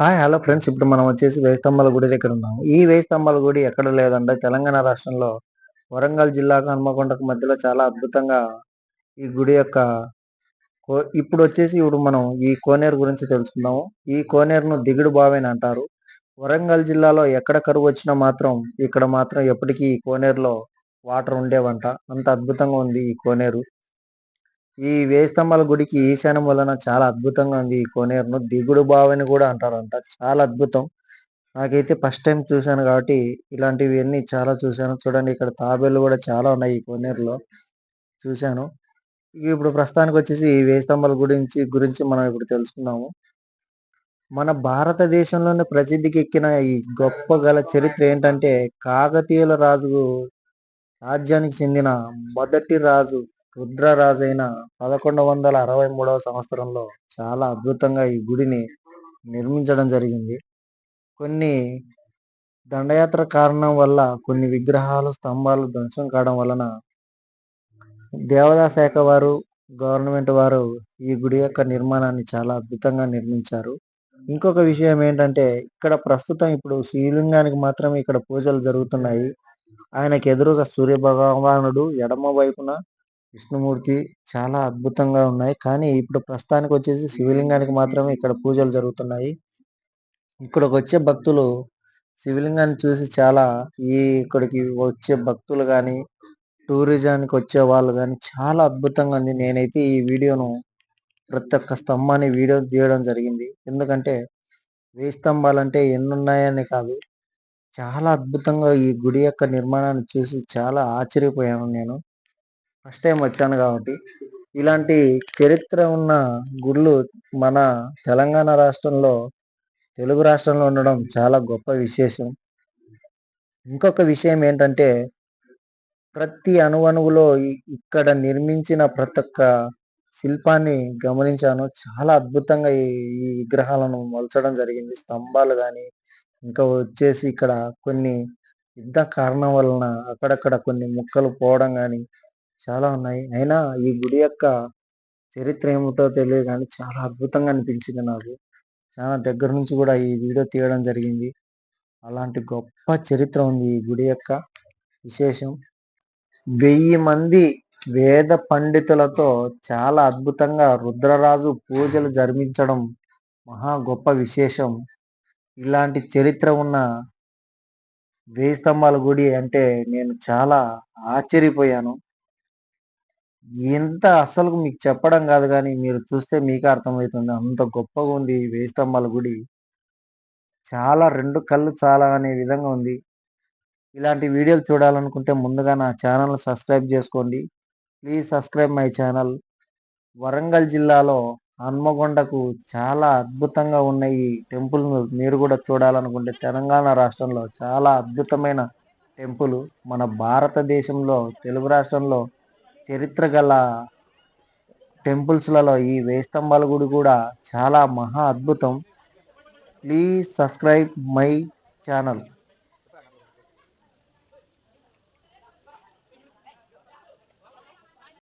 Hi hello friends. ఇప్పుడు మనం వచ్చేసి వేయి స్తంభాల గుడి దగ్గర ఉన్నాము. ఈ వేయి స్తంభాల గుడి ఎక్కడ లేదంటే తెలంగాణ రాష్ట్రంలో వరంగల్ జిల్లాకు హనుమకొండకు మధ్యలో చాలా అద్భుతంగా ఈ గుడి యొక్క ఇప్పుడు వచ్చేసి ఇప్పుడు మనం ఈ కోనేరు గురించి తెలుసుకుందాము. ఈ కోనేరును దిగుడు బావేని అంటారు. వరంగల్ జిల్లాలో ఎక్కడ కరువు వచ్చినా మాత్రం ఇక్కడ మాత్రం ఎప్పటికీ ఈ కోనేరులో వాటర్ ఉండేవంట. అంత అద్భుతంగా ఉంది ఈ కోనేరు. ఈ వేయి స్తంభాల గుడికి ఈశాన్యం వలన చాలా అద్భుతంగా ఉంది ఈ కోనేరును. దిగుడు బావని కూడా అంటారంట చాలా అద్భుతం. నాకైతే ఫస్ట్ టైం చూశాను కాబట్టి ఇలాంటివి అన్ని చాలా చూశాను. చూడండి ఇక్కడ తాబేలు కూడా చాలా ఉన్నాయి ఈ కోనేరులో. చూశాను. ఇప్పుడు ప్రస్తుతానికి వచ్చేసి ఈ వేయి స్తంభాల గురించి గురించి మనం ఇప్పుడు తెలుసుకుందాము. మన భారతదేశంలోనే ప్రసిద్ధికి ఎక్కిన ఈ గొప్ప గల చరిత్ర ఏంటంటే కాకతీయుల రాజు రాజ్యానికి చెందిన మొదటి రాజు రుద్రరాజైన అయిన పదకొండు వందల అరవై మూడవ సంవత్సరంలో చాలా అద్భుతంగా ఈ గుడిని నిర్మించడం జరిగింది. కొన్ని దండయాత్ర కారణం వల్ల కొన్ని విగ్రహాలు స్తంభాలు ధ్వంసం కావడం వలన దేవాదాయ శాఖ వారు గవర్నమెంట్ వారు ఈ గుడి యొక్క నిర్మాణాన్ని చాలా అద్భుతంగా నిర్మించారు. ఇంకొక విషయం ఏంటంటే ఇక్కడ ప్రస్తుతం ఇప్పుడు శివలింగానికి మాత్రమే ఇక్కడ పూజలు జరుగుతున్నాయి. ఆయనకు ఎదురుగా సూర్య భగవానుడు ఎడమ వైపున విష్ణుమూర్తి చాలా అద్భుతంగా ఉన్నాయి. కానీ ఇప్పుడు ప్రస్తుతానికి వచ్చేసి శివలింగానికి మాత్రమే ఇక్కడ పూజలు జరుగుతున్నాయి. ఇక్కడికి వచ్చే భక్తులు శివలింగాన్ని చూసి చాలా ఈ ఇక్కడికి వచ్చే భక్తులు కానీ టూరిజానికి వచ్చే వాళ్ళు కానీ చాలా అద్భుతంగా ఉంది. నేనైతే ఈ వీడియోను ప్రతి ఒక్క స్తంభాన్ని వీడియో తీయడం జరిగింది. ఎందుకంటే వేయి స్తంభాలు అంటే కాదు. చాలా అద్భుతంగా ఈ గుడి యొక్క నిర్మాణాన్ని చూసి చాలా ఆశ్చర్యపోయాను నేను. ఫస్ట్ టైం వచ్చాను కాబట్టి ఇలాంటి చరిత్ర ఉన్న గుళ్ళు మన తెలంగాణ రాష్ట్రంలో తెలుగు రాష్ట్రంలో ఉండడం చాలా గొప్ప విశేషం. ఇంకొక విషయం ఏంటంటే ప్రతి అణువణువులో ఇక్కడ నిర్మించిన ప్రతి ఒక్క శిల్పాన్ని గమనించాను. చాలా అద్భుతంగా ఈ విగ్రహాలను మలచడం జరిగింది. స్తంభాలు కానీ ఇంకా వచ్చేసి ఇక్కడ కొన్ని యుద్ధ కారణం వలన అక్కడక్కడ కొన్ని ముక్కలు పోవడం కానీ చాలా ఉన్నాయి. అయినా ఈ గుడి యొక్క చరిత్ర ఏమిటో తెలియదు కానీ చాలా అద్భుతంగా అనిపించింది నాకు. చాలా దగ్గర నుంచి కూడా ఈ వీడియో తీయడం జరిగింది. అలాంటి గొప్ప చరిత్ర ఉంది ఈ గుడి యొక్క విశేషం. వెయ్యి మంది వేద పండితులతో చాలా అద్భుతంగా రుద్రరాజు పూజలు జరిపించడం మహా గొప్ప విశేషం. ఇలాంటి చరిత్ర ఉన్న వేయి స్తంభాల గుడి అంటే నేను చాలా ఆశ్చర్యపోయాను. ఎంత అసలు మీకు చెప్పడం కాదు కానీ మీరు చూస్తే మీకే అర్థమవుతుంది. అంత గొప్పగా ఉంది వేయి స్తంభాల గుడి. చాలా రెండు కళ్ళు చాలా అనే విధంగా ఉంది. ఇలాంటి వీడియోలు చూడాలనుకుంటే ముందుగా నా ఛానల్ సబ్స్క్రైబ్ చేసుకోండి. Please subscribe my channel. Warangal జిల్లాలో హన్మగొండకు చాలా అద్భుతంగా ఉన్న ఈ టెంపుల్ మీరు కూడా చూడాలనుకుంటే తెలంగాణ రాష్ట్రంలో చాలా అద్భుతమైన టెంపుల్. మన భారతదేశంలో తెలుగు రాష్ట్రంలో చరిత్ర గల టెంపుల్స్లలో ఈ వేయి స్తంభాల గుడి కూడా చాలా మహా అద్భుతం. Please subscribe my channel.